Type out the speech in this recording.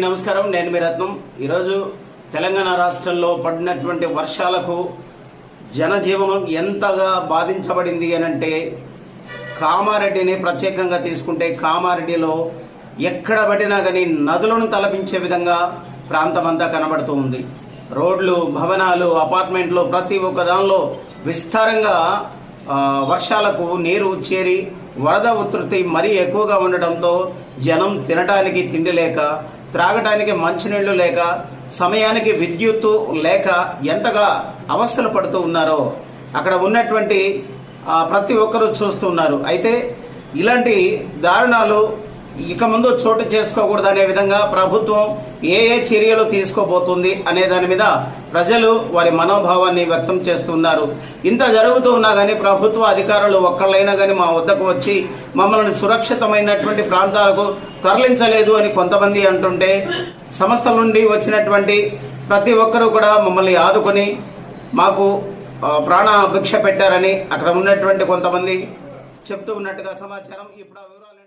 అందరికీ నమస్కారం. నేను మీ రత్నం. ఈరోజు తెలంగాణ రాష్ట్రంలో పడినటువంటి వర్షాలకు జనజీవనం ఎంతగా బాధించబడింది అని అంటే కామారెడ్డిని ప్రత్యేకంగా తీసుకుంటే కామారెడ్డిలో ఎక్కడ పడినా కానీ నదులను తలపించే విధంగా ప్రాంతమంతా కనబడుతూ ఉంది. రోడ్లు భవనాలు అపార్ట్మెంట్లు ప్రతి ఒక్క దానిలో విస్తారంగా వర్షాలకు నీరు చేరి వరద ఉధృతి మరీ ఎక్కువగా ఉండడంతో జనం తినడానికి తిండి లేక త్రాగటానికి మంచినీళ్ళు లేక సమయానికి విద్యుత్తు లేక ఎంతగా అవస్థలు పడుతూ ఉన్నారో అక్కడ ఉన్నటువంటి ప్రతి ఒక్కరూ చూస్తున్నారు అయితే ఇలాంటి దారుణాలు ఇక ముందు చోటు చేసుకోకూడదనే విధంగా ప్రభుత్వం ఏ ఏ చర్యలు తీసుకోబోతుంది అనే దాని మీద ప్రజలు వారి మనోభావాన్ని వ్యక్తం చేస్తున్నారు. ఇంత జరుగుతూ ఉన్నా కానీ ప్రభుత్వ అధికారులు ఒక్కళ్ళైనా కానీ మా వద్దకు వచ్చి మమ్మల్ని సురక్షితమైనటువంటి ప్రాంతాలకు తరలించలేదు అని కొంతమంది అంటుంటే సంస్థల నుండి వచ్చినటువంటి ప్రతి ఒక్కరూ కూడా మమ్మల్ని ఆదుకొని మాకు ప్రాణ భిక్ష పెట్టారని అక్కడ ఉన్నటువంటి కొంతమంది చెప్తూ ఉన్నట్టుగా సమాచారం ఇప్పుడు వివరాలు